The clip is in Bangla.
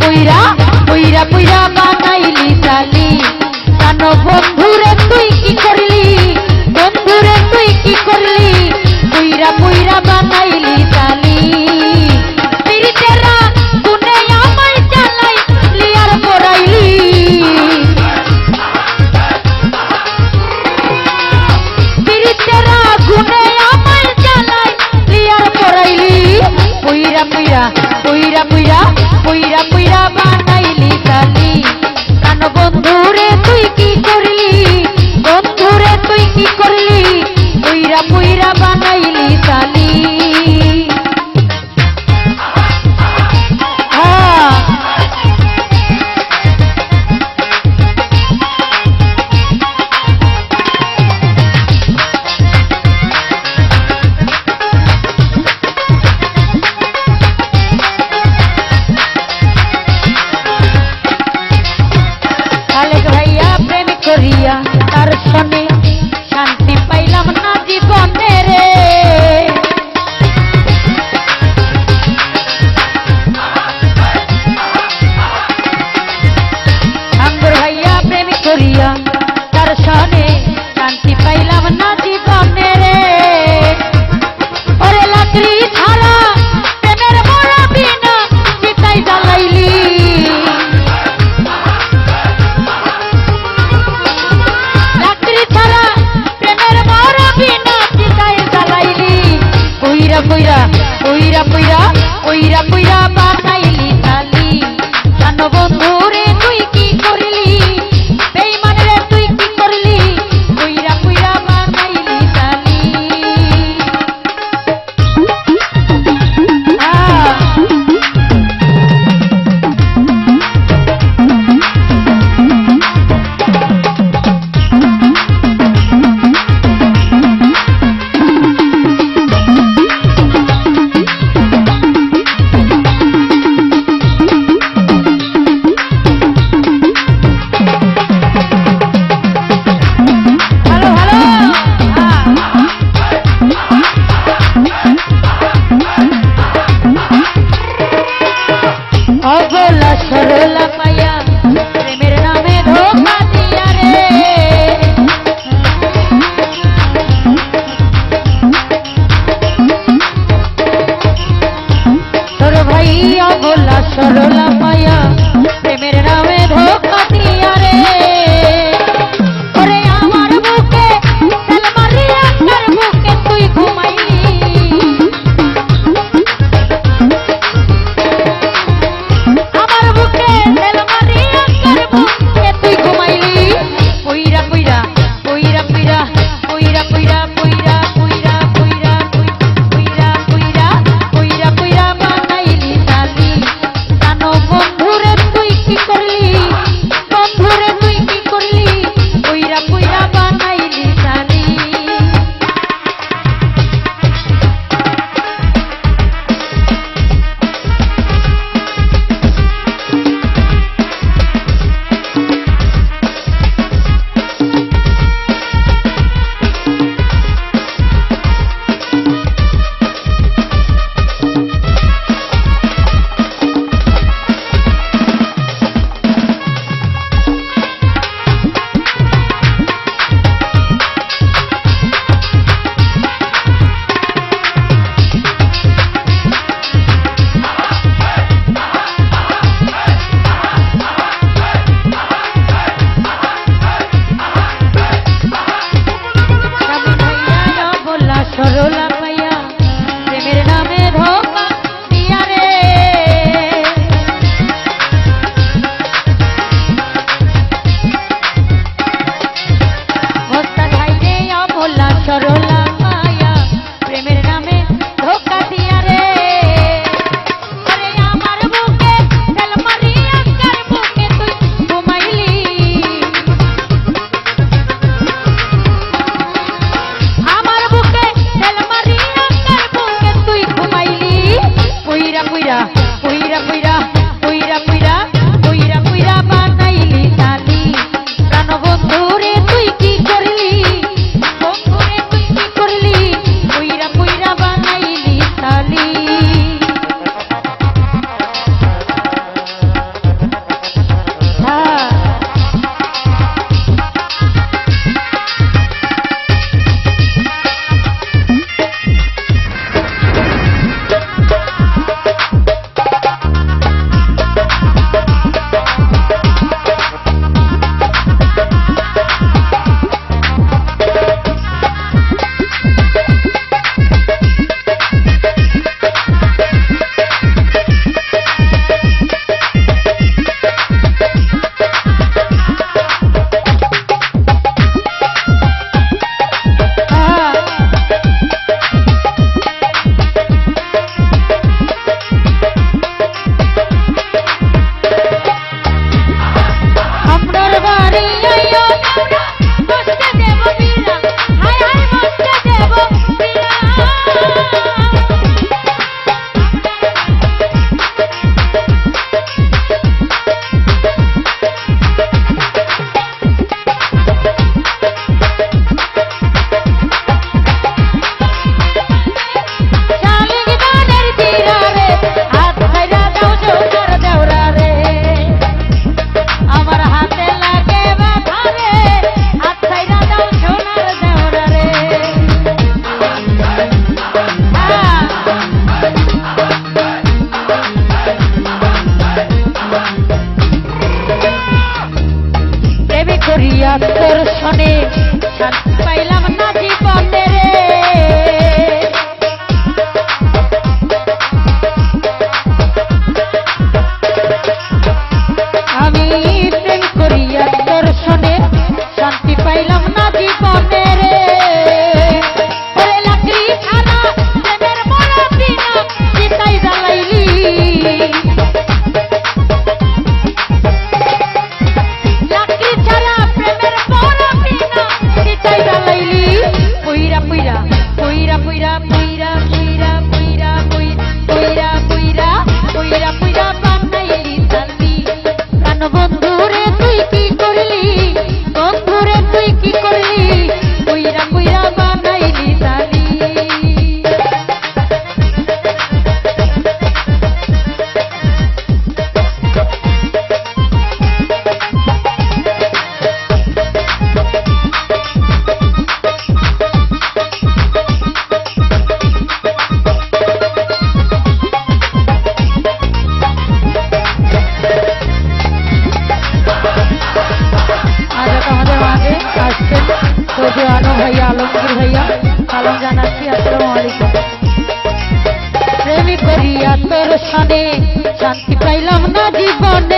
পুইরা পুইরা পুইরা বানাইলি জালি। জান বন্ধুরে তুই কি করলি? বন্ধুরে তুই কি করলি? পুইরা পুইরা বানাইলি পুইরা পুইরা বানাইলি তালি কান বন্ধুরে তুই কি করে স্থানে শান্তি পাইলাম না জীবনে।